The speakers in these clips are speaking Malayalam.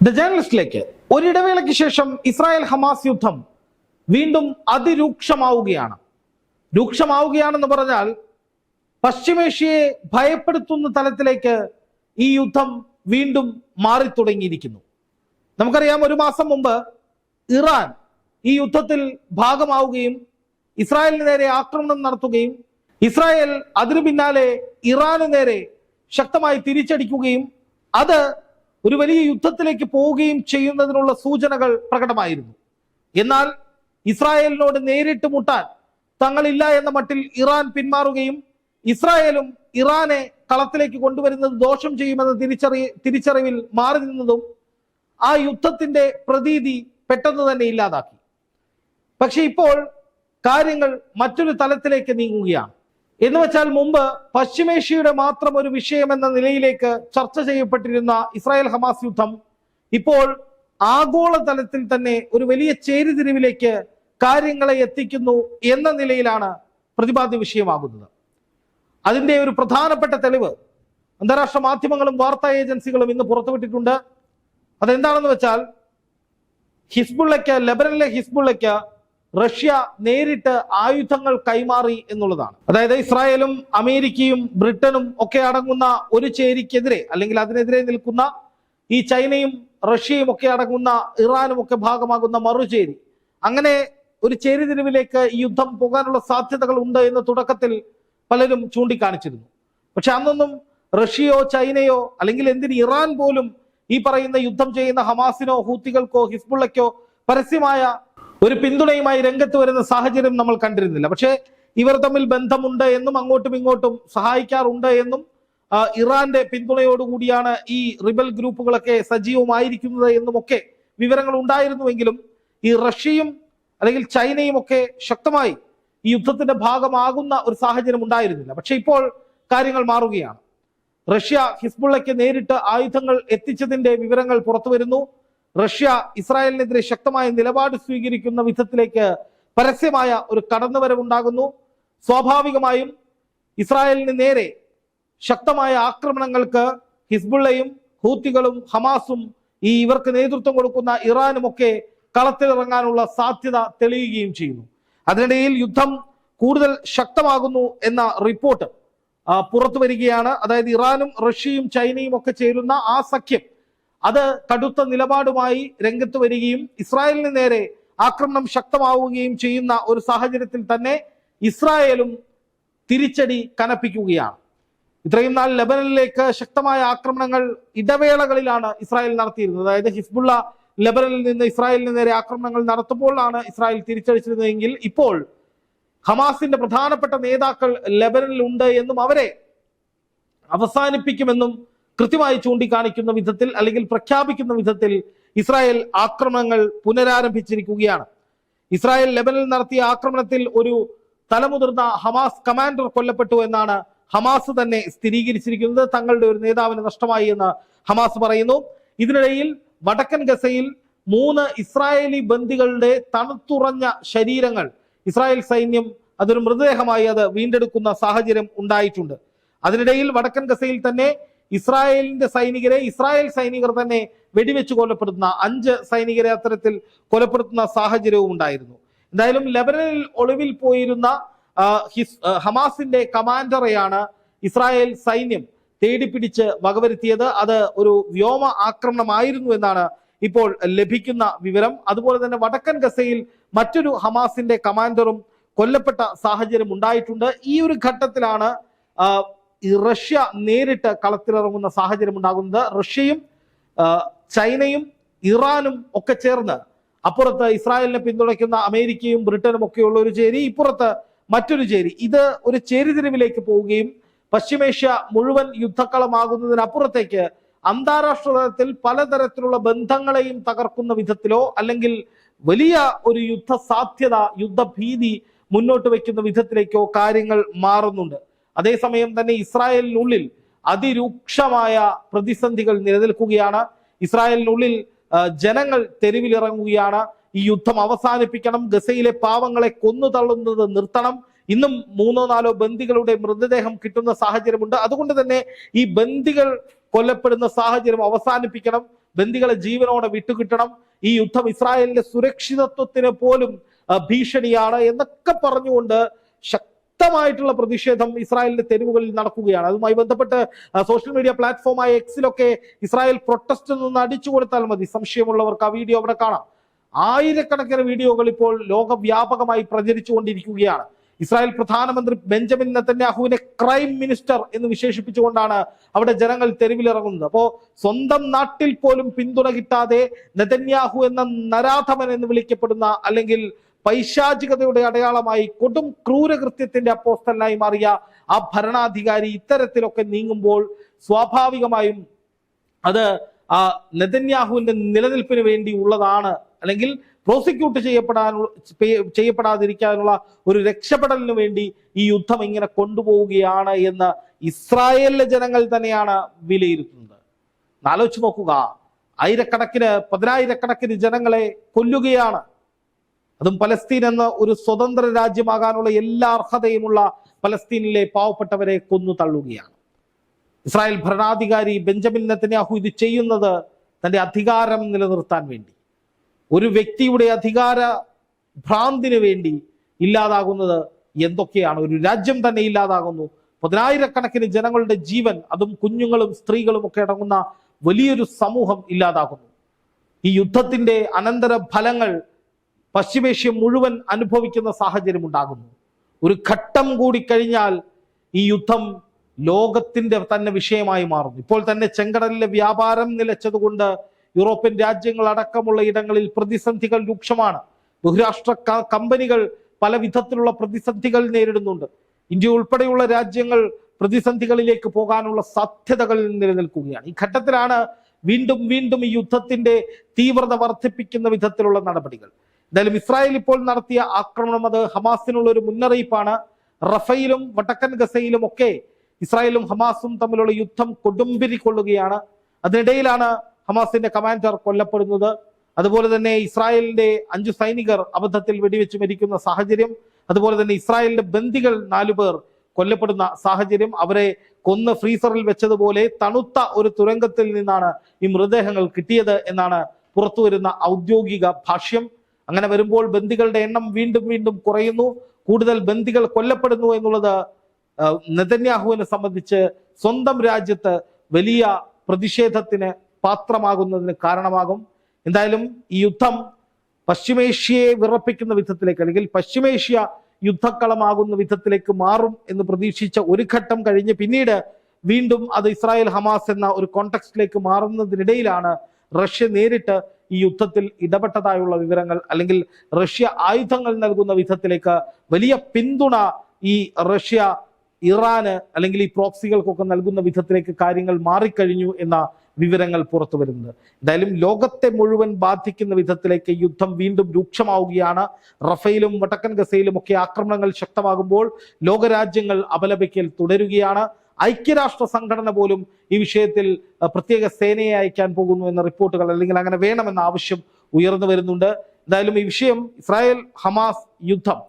ദ ജേർണലിസ്റ്റിലേക്ക് ഒരിടവേളയ്ക്ക് ശേഷം ഇസ്രായേൽ ഹമാസ് യുദ്ധം വീണ്ടും അതിരൂക്ഷമാവുകയാണ്. രൂക്ഷമാവുകയാണെന്ന് പറഞ്ഞാൽ പശ്ചിമേഷ്യയെ ഭയപ്പെടുത്തുന്ന തലത്തിലേക്ക് ഈ യുദ്ധം വീണ്ടും മാറി തുടങ്ങിയിരിക്കുന്നു നമുക്കറിയാം ഒരു മാസം മുമ്പ് ഇറാൻ ഈ യുദ്ധത്തിൽ ഭാഗമാവുകയും ഇസ്രായേലിന് നേരെ ആക്രമണം നടത്തുകയും ഇസ്രായേൽ അതിനു പിന്നാലെ ഇറാന് നേരെ ശക്തമായി തിരിച്ചടിക്കുകയും അത് ഒരു വലിയ യുദ്ധത്തിലേക്ക് പോവുകയും ചെയ്യുന്നതിനുള്ള സൂചനകൾ പ്രകടമായിരുന്നു. എന്നാൽ ഇസ്രായേലിനോട് നേരിട്ട് മുട്ടാൻ തങ്ങളില്ല എന്ന മട്ടിൽ ഇറാൻ പിന്മാറുകയും ഇസ്രായേലും ഇറാനെ കളത്തിലേക്ക് കൊണ്ടുവരുന്നത് ദോഷം ചെയ്യുമെന്ന തിരിച്ചറി തിരിച്ചറിവിൽ മാറി നിന്നതും ആ യുദ്ധത്തിന്റെ പ്രതീതി പെട്ടെന്ന് തന്നെ ഇല്ലാതാക്കി. പക്ഷെ ഇപ്പോൾ കാര്യങ്ങൾ മറ്റൊരു തലത്തിലേക്ക് നീങ്ങുകയാണ്. എന്ന് വെച്ചാൽ മുമ്പ് പശ്ചിമേഷ്യയുടെ മാത്രം ഒരു വിഷയം എന്ന നിലയിലേക്ക് ചർച്ച ചെയ്യപ്പെട്ടിരുന്ന ഇസ്രായേൽ ഹമാസ് യുദ്ധം ഇപ്പോൾ ആഗോള തലത്തിൽ തന്നെ ഒരു വലിയ ചേരിതിരിവിലേക്ക് കാര്യങ്ങളെ എത്തിക്കുന്നു എന്ന നിലയിലാണ് പ്രതിപാദ്യ വിഷയമാകുന്നത്. അതിന്റെ ഒരു പ്രധാനപ്പെട്ട തെളിവ് അന്താരാഷ്ട്ര മാധ്യമങ്ങളും വാർത്താ ഏജൻസികളും ഇന്ന് പുറത്തുവിട്ടിട്ടുണ്ട്. അതെന്താണെന്ന് വെച്ചാൽ ഹിസ്ബുള്ളയ്ക്ക് ലെബനനിലെ ഹിസ്ബുള്ളയ്ക്ക് റഷ്യ നേരിട്ട് ആയുധങ്ങൾ കൈമാറി എന്നുള്ളതാണ്. അതായത് ഇസ്രായേലും അമേരിക്കയും ബ്രിട്ടനും ഒക്കെ അടങ്ങുന്ന ഒരു ചേരിക്കെതിരെ അല്ലെങ്കിൽ അതിനെതിരെ നിൽക്കുന്ന ഈ ചൈനയും റഷ്യയും ഒക്കെ അടങ്ങുന്ന ഇറാനും ഒക്കെ ഭാഗമാകുന്ന മറുചേരി. അങ്ങനെ ഒരു ചേരിതിരിവിലേക്ക് ഈ യുദ്ധം പോകാനുള്ള സാധ്യതകൾ ഉണ്ട് എന്ന് തുടക്കത്തിൽ പലരും ചൂണ്ടിക്കാണിച്ചിരുന്നു. പക്ഷെ അന്നൊന്നും റഷ്യയോ ചൈനയോ അല്ലെങ്കിൽ എന്തിന് ഇറാൻ പോലും ഈ പറയുന്ന യുദ്ധം ചെയ്യുന്ന ഹമാസിനോ ഹൂത്തികൾക്കോ ഹിസ്ബുള്ളയ്ക്കോ പരസ്യമായ ഒരു പിന്തുണയുമായി രംഗത്ത് വരുന്ന സാഹചര്യം നമ്മൾ കണ്ടിരുന്നില്ല. പക്ഷേ ഇവർ തമ്മിൽ ബന്ധമുണ്ട് എന്നും അങ്ങോട്ടും ഇങ്ങോട്ടും സഹായിക്കാറുണ്ട് എന്നും ഇറാന്റെ പിന്തുണയോടുകൂടിയാണ് ഈ റിബൽ ഗ്രൂപ്പുകളൊക്കെ സജീവമായിരിക്കുന്നത് എന്നും ഒക്കെ വിവരങ്ങൾ ഉണ്ടായിരുന്നുവെങ്കിലും ഈ റഷ്യയും അല്ലെങ്കിൽ ചൈനയും ഒക്കെ ശക്തമായി ഈ യുദ്ധത്തിന്റെ ഭാഗമാകുന്ന ഒരു സാഹചര്യം ഉണ്ടായിരുന്നില്ല. പക്ഷെ ഇപ്പോൾ കാര്യങ്ങൾ മാറുകയാണ്. റഷ്യ ഹിസ്ബുള്ളയ്ക്ക് നേരിട്ട് ആയുധങ്ങൾ എത്തിച്ചതിന്റെ വിവരങ്ങൾ പുറത്തു വരുന്നു റഷ്യ ഇസ്രായേലിനെതിരെ ശക്തമായ നിലപാട് സ്വീകരിക്കുന്ന വിധത്തിലേക്ക് പരസ്യമായ ഒരു കടന്നുവരവുണ്ടാകുന്നു. സ്വാഭാവികമായും ഇസ്രായേലിന് നേരെ ശക്തമായ ആക്രമണങ്ങൾക്ക് ഹിസ്ബുള്ളയും ഹൂത്തികളും ഹമാസും ഈ ഇവർക്ക് നേതൃത്വം കൊടുക്കുന്ന ഇറാനും ഒക്കെ കളത്തിലിറങ്ങാനുള്ള സാധ്യത തെളിയുകയും ചെയ്യുന്നു. അതിനിടയിൽ യുദ്ധം കൂടുതൽ ശക്തമാകുന്നു എന്ന റിപ്പോർട്ട് പുറത്തു വരികയാണ് അതായത് ഇറാനും റഷ്യയും ചൈനയും ഒക്കെ ചേരുന്ന ആ സഖ്യം അത് കടുത്ത നിലപാടുമായി രംഗത്ത് വരികയും ഇസ്രായേലിന് നേരെ ആക്രമണം ശക്തമാവുകയും ചെയ്യുന്ന ഒരു സാഹചര്യത്തിൽ തന്നെ ഇസ്രായേലും തിരിച്ചടി കനപ്പിക്കുകയാണ്. ഇത്രയും നാൾ ലെബനനിലേക്ക് ശക്തമായ ആക്രമണങ്ങൾ ഇടവേളകളിലാണ് ഇസ്രായേൽ നടത്തിയിരുന്നത്. അതായത് ഹിസ്ബുള്ള ലെബനനിൽ നിന്ന് ഇസ്രായേലിന് നേരെ ആക്രമണങ്ങൾ നടത്തുമ്പോഴാണ് ഇസ്രായേൽ തിരിച്ചടിച്ചിരുന്നതെങ്കിൽ ഇപ്പോൾ ഹമാസിന്റെ പ്രധാനപ്പെട്ട നേതാക്കൾ ലെബനനിൽ ഉണ്ട് എന്നും അവരെ അവസാനിപ്പിക്കുമെന്നും കൃത്യമായി ചൂണ്ടിക്കാണിക്കുന്ന വിധത്തിൽ അല്ലെങ്കിൽ പ്രഖ്യാപിക്കുന്ന വിധത്തിൽ ഇസ്രായേൽ ആക്രമണങ്ങൾ പുനരാരംഭിച്ചിരിക്കുകയാണ്. ഇസ്രായേൽ ലെബനിൽ നടത്തിയ ആക്രമണത്തിൽ ഒരു തലമുതിർന്ന ഹമാസ് കമാൻഡർ കൊല്ലപ്പെട്ടു എന്നാണ് ഹമാസ് തന്നെ സ്ഥിരീകരിച്ചിരിക്കുന്നത്. തങ്ങളുടെ ഒരു നേതാവിന് നഷ്ടമായി എന്ന് ഹമാസ് പറയുന്നു. ഇതിനിടയിൽ വടക്കൻ ഗസയിൽ മൂന്ന് ഇസ്രായേലി ബന്ദികളുടെ തണുത്തുറഞ്ഞ ശരീരങ്ങൾ ഇസ്രായേൽ സൈന്യം അതൊരു മൃതദേഹമായി അത് വീണ്ടെടുക്കുന്ന സാഹചര്യം ഉണ്ടായിട്ടുണ്ട്. അതിനിടയിൽ വടക്കൻ ഗസയിൽ തന്നെ ഇസ്രായേലിന്റെ സൈനികരെ ഇസ്രായേൽ സൈനികർ തന്നെ വെടിവെച്ച് കൊലപ്പെടുത്തുന്ന അഞ്ച് സൈനികരെ അത്തരത്തിൽ കൊലപ്പെടുത്തുന്ന സാഹചര്യവും ഉണ്ടായിരുന്നു. എന്തായാലും ലെബനനിൽ ഒളിവിൽ പോയിരുന്ന ഹമാസിന്റെ കമാൻഡറെയാണ് ഇസ്രായേൽ സൈന്യം തേടിപ്പിടിച്ച് വകവരുത്തിയത്. അത് ഒരു വ്യോമ ആക്രമണമായിരുന്നു എന്നാണ് ഇപ്പോൾ ലഭിക്കുന്ന വിവരം. അതുപോലെ തന്നെ വടക്കൻ ഗസയിൽ മറ്റൊരു ഹമാസിന്റെ കമാൻഡറും കൊല്ലപ്പെട്ട സാഹചര്യം ഉണ്ടായിട്ടുണ്ട്. ഈ ഒരു ഘട്ടത്തിലാണ് ഈ റഷ്യ നേരിട്ട് കളത്തിലിറങ്ങുന്ന സാഹചര്യം ഉണ്ടാകുന്നത് റഷ്യയും ചൈനയും ഇറാനും ഒക്കെ ചേർന്ന് അപ്പുറത്ത് ഇസ്രായേലിനെ പിന്തുണയ്ക്കുന്ന അമേരിക്കയും ബ്രിട്ടനും ഒക്കെയുള്ള ഒരു ചേരി ഇപ്പുറത്ത് മറ്റൊരു ചേരി. ഇത് ഒരു ചേരിതിരിവിലേക്ക് പോവുകയും പശ്ചിമേഷ്യ മുഴുവൻ യുദ്ധക്കളമാകുന്നതിനപ്പുറത്തേക്ക് അന്താരാഷ്ട്ര തലത്തിൽ പലതരത്തിലുള്ള ബന്ധങ്ങളെയും തകർക്കുന്ന വിധത്തിലോ അല്ലെങ്കിൽ വലിയ ഒരു യുദ്ധ സാധ്യത യുദ്ധഭീതി മുന്നോട്ട് വയ്ക്കുന്ന വിധത്തിലേക്കോ കാര്യങ്ങൾ മാറുന്നുണ്ട്. അതേസമയം തന്നെ ഇസ്രായേലിനുള്ളിൽ അതിരൂക്ഷമായ പ്രതിസന്ധികൾ നിലനിൽക്കുകയാണ്. ഇസ്രായേലിനുള്ളിൽ ജനങ്ങൾ തെരുവിലിറങ്ങുകയാണ്. ഈ യുദ്ധം അവസാനിപ്പിക്കണം. ഗസയിലെ പാവങ്ങളെ കൊന്നു തള്ളുന്നത് നിർത്തണം. ഇന്നും മൂന്നോ നാലോ ബന്ദികളുടെ മൃതദേഹം കിട്ടുന്ന സാഹചര്യമുണ്ട്. അതുകൊണ്ട് തന്നെ ഈ ബന്ദികൾ കൊല്ലപ്പെടുന്ന സാഹചര്യം അവസാനിപ്പിക്കണം. ബന്ദികളെ ജീവനോടെ വിട്ടുകിട്ടണം. ഈ യുദ്ധം ഇസ്രായേലിന്റെ സുരക്ഷിതത്വത്തിന് പോലും ഭീഷണിയാണ് എന്നൊക്കെ പറഞ്ഞുകൊണ്ട് ശക്തമായിട്ടുള്ള പ്രതിഷേധം ഇസ്രായേലിന്റെ തെരുവുകളിൽ നടക്കുകയാണ്. അതുമായി ബന്ധപ്പെട്ട് സോഷ്യൽ മീഡിയ പ്ലാറ്റ്ഫോമായ എക്സിലൊക്കെ ഇസ്രായേൽ പ്രൊട്ടസ്റ്റ് നിന്ന് അടിച്ചു കൊടുത്താൽ മതി. സംശയമുള്ളവർക്ക് ആ വീഡിയോ അവിടെ കാണാം. ആയിരക്കണക്കിന് വീഡിയോകൾ ഇപ്പോൾ ലോകവ്യാപകമായി പ്രചരിച്ചുകൊണ്ടിരിക്കുകയാണ്. ഇസ്രായേൽ പ്രധാനമന്ത്രി ബെഞ്ചമിൻ നെത്തന്യാഹുവിനെ ക്രൈം മിനിസ്റ്റർ എന്ന് വിശേഷിപ്പിച്ചുകൊണ്ടാണ് അവിടെ ജനങ്ങൾ തെരുവിലിറങ്ങുന്നത്. അപ്പോ സ്വന്തം നാട്ടിൽ പോലും പിന്തുണ കിട്ടാതെ നെതന്യാഹു എന്ന നരാധമൻ എന്ന് വിളിക്കപ്പെടുന്ന അല്ലെങ്കിൽ പൈശാചികതയുടെ അടയാളമായി കൊടും ക്രൂരകൃത്യത്തിന്റെ അപ്പോസ്തലായി മാറിയ ആ ഭരണാധികാരി ഇത്തരത്തിലൊക്കെ നീങ്ങുമ്പോൾ സ്വാഭാവികമായും അത് ആ നെതന്യാഹുവിന്റെ നിലനിൽപ്പിന് വേണ്ടി ഉള്ളതാണ്. അല്ലെങ്കിൽ പ്രോസിക്യൂട്ട് ചെയ്യപ്പെടാനുള്ള ചെയ്യപ്പെടാതിരിക്കാനുള്ള ഒരു രക്ഷപ്പെടലിന് വേണ്ടി ഈ യുദ്ധം ഇങ്ങനെ കൊണ്ടുപോവുകയാണ് എന്ന് ഇസ്രായേലിലെ ജനങ്ങൾ തന്നെയാണ് വിലയിരുത്തുന്നത്. ആലോചിച്ച് നോക്കുക. ആയിരക്കണക്കിന് പതിനായിരക്കണക്കിന് ജനങ്ങളെ കൊല്ലുകയാണ് അതും പലസ്തീൻ എന്ന ഒരു സ്വതന്ത്ര രാജ്യമാകാനുള്ള എല്ലാ അർഹതയുമുള്ള പലസ്തീനിലെ പാവപ്പെട്ടവരെ കൊന്നു തള്ളുകയാണ്. ഇസ്രായേൽ ഭരണാധികാരി ബെഞ്ചമിൻ നെത്തന്യാഹു ഇത് ചെയ്യുന്നത് തന്റെ അധികാരം നിലനിർത്താൻ വേണ്ടി. ഒരു വ്യക്തിയുടെ അധികാര ഭ്രാന്തിന് വേണ്ടി ഇല്ലാതാകുന്നത് എന്തൊക്കെയാണ്? ഒരു രാജ്യം തന്നെ ഇല്ലാതാകുന്നു. പതിനായിരക്കണക്കിന് ജനങ്ങളുടെ ജീവൻ അതും കുഞ്ഞുങ്ങളും സ്ത്രീകളും ഒക്കെ അടങ്ങുന്ന വലിയൊരു സമൂഹം ഇല്ലാതാകുന്നു. ഈ യുദ്ധത്തിന്റെ അനന്തര ഫലങ്ങൾ പശ്ചിമേഷ്യ മുഴുവൻ അനുഭവിക്കുന്ന സാഹചര്യം ഉണ്ടാകുന്നു. ഒരു ഘട്ടം കൂടി കഴിഞ്ഞാൽ ഈ യുദ്ധം ലോകത്തിന്റെ തന്നെ വിഷയമായി മാറുന്നു. ഇപ്പോൾ തന്നെ ചെങ്കടലിലെ വ്യാപാരം നിലച്ചതുകൊണ്ട് യൂറോപ്യൻ രാജ്യങ്ങൾ അടക്കമുള്ള ഇടങ്ങളിൽ പ്രതിസന്ധികൾ രൂക്ഷമാണ്. ബഹുരാഷ്ട്ര കമ്പനികൾ പല വിധത്തിലുള്ള പ്രതിസന്ധികൾ നേരിടുന്നുണ്ട്. ഇന്ത്യ ഉൾപ്പെടെയുള്ള രാജ്യങ്ങൾ പ്രതിസന്ധികളിലേക്ക് പോകാനുള്ള സാധ്യതകൾ നിലനിൽക്കുകയാണ്. ഈ ഘട്ടത്തിലാണ് വീണ്ടും വീണ്ടും ഈ യുദ്ധത്തിന്റെ തീവ്രത വർദ്ധിപ്പിക്കുന്ന വിധത്തിലുള്ള നടപടികൾ. എന്തായാലും ഇസ്രായേൽ ഇപ്പോൾ നടത്തിയ ആക്രമണം അത് ഹമാസിനുള്ള ഒരു മുന്നറിയിപ്പാണ്. റഫയിലും വടക്കൻ ഗസയിലും ഒക്കെ ഇസ്രായേലും ഹമാസും തമ്മിലുള്ള യുദ്ധം കൊടുമ്പിരി കൊള്ളുകയാണ് അതിനിടയിലാണ് ഹമാസിന്റെ കമാൻഡർ കൊല്ലപ്പെടുന്നത്. അതുപോലെ തന്നെ ഇസ്രായേലിന്റെ അഞ്ചു സൈനികർ അബദ്ധത്തിൽ വെടിവെച്ച് മരിക്കുന്ന സാഹചര്യം അതുപോലെ തന്നെ ഇസ്രായേലിന്റെ ബന്ദികൾ നാലുപേർ കൊല്ലപ്പെടുന്ന സാഹചര്യം അവരെ കൊന്ന് ഫ്രീസറിൽ വെച്ചതുപോലെ തണുത്ത ഒരു തുരങ്കത്തിൽ നിന്നാണ് ഈ മൃതദേഹങ്ങൾ കിട്ടിയത് എന്നാണ് പുറത്തുവരുന്ന ഔദ്യോഗിക ഭാഷ്യം. അങ്ങനെ വരുമ്പോൾ ബന്ദികളുടെ എണ്ണം വീണ്ടും വീണ്ടും കുറയുന്നു. കൂടുതൽ ബന്ദികൾ കൊല്ലപ്പെടുന്നു എന്നുള്ളത് നെതന്യാഹുവിനെ സംബന്ധിച്ച് സ്വന്തം രാജ്യത്ത് വലിയ പ്രതിഷേധത്തിന് പാത്രമാകുന്നതിന് കാരണമാകും. എന്തായാലും ഈ യുദ്ധം പശ്ചിമേഷ്യയെ വിറപ്പിക്കുന്ന വിധത്തിലേക്ക് അല്ലെങ്കിൽ പശ്ചിമേഷ്യ യുദ്ധക്കളമാകുന്ന വിധത്തിലേക്ക് മാറും എന്ന് പ്രതീക്ഷിച്ച ഒരു ഘട്ടം കഴിഞ്ഞ് പിന്നീട് വീണ്ടും അത് ഇസ്രായേൽ ഹമാസ് എന്ന ഒരു കോണ്ടക്സ്റ്റിലേക്ക് മാറുന്നതിനിടയിലാണ് റഷ്യ നേരിട്ട് ഈ യുദ്ധത്തിൽ ഇടപെട്ടതായുള്ള വിവരങ്ങൾ അല്ലെങ്കിൽ റഷ്യ ആയുധങ്ങൾ നൽകുന്ന വിധത്തിലേക്ക് വലിയ പിന്തുണ ഈ റഷ്യ ഇറാന് അല്ലെങ്കിൽ ഈ പ്രോക്സികൾക്കൊക്കെ നൽകുന്ന വിധത്തിലേക്ക് കാര്യങ്ങൾ മാറിക്കഴിഞ്ഞു എന്ന വിവരങ്ങൾ പുറത്തു വരുന്നത്. എന്തായാലും ലോകത്തെ മുഴുവൻ ബാധിക്കുന്ന വിധത്തിലേക്ക് യുദ്ധം വീണ്ടും രൂക്ഷമാവുകയാണ്. റഫേലും വടക്കൻ ഗസയിലും ഒക്കെ ആക്രമണങ്ങൾ ശക്തമാകുമ്പോൾ ലോകരാജ്യങ്ങൾ അപലപിക്കൽ തുടരുകയാണ്. ഐക്യരാഷ്ട്ര സംഘടന പോലും ഈ വിഷയത്തിൽ പ്രത്യേക സേനയെ അയക്കാൻ പോകുന്നു എന്ന റിപ്പോർട്ടുകൾ അല്ലെങ്കിൽ അങ്ങനെ വേണമെന്ന ആവശ്യം ഉയർന്നു വരുന്നുണ്ട്. എന്തായാലും ഈ വിഷയം ഇസ്രായേൽ ഹമാസ് യുദ്ധം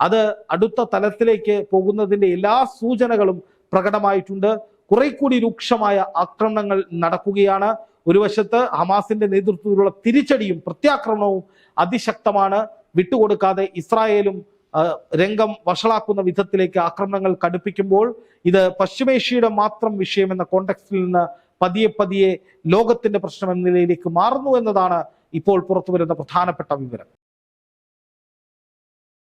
അത് അടുത്ത തലത്തിലേക്ക് പോകുന്നതിന്റെ എല്ലാ സൂചനകളും പ്രകടമായിട്ടുണ്ട്. കുറെ കൂടി രൂക്ഷമായ ആക്രമണങ്ങൾ നടക്കുകയാണ്. ഒരു വശത്ത് ഹമാസിന്റെ നേതൃത്വത്തിലുള്ള തിരിച്ചടിയും പ്രത്യാക്രമണവും അതിശക്തമാണ്. വിട്ടുകൊടുക്കാതെ ഇസ്രായേലും രംഗം വഷളാക്കുന്ന വിധത്തിലേക്ക് ആക്രമണങ്ങൾ കടുപ്പിക്കുമ്പോൾ ഇത് പശ്ചിമേഷ്യയുടെ മാത്രം വിഷയം എന്ന കോണ്ടെക്സ്റ്റിൽ നിന്ന് പതിയെ പതിയെ ലോകത്തിന്റെ പ്രശ്നം എന്ന നിലയിലേക്ക് മാറുന്നു എന്നതാണ് ഇപ്പോൾ പുറത്തു വരുന്ന പ്രധാനപ്പെട്ട വിവരം.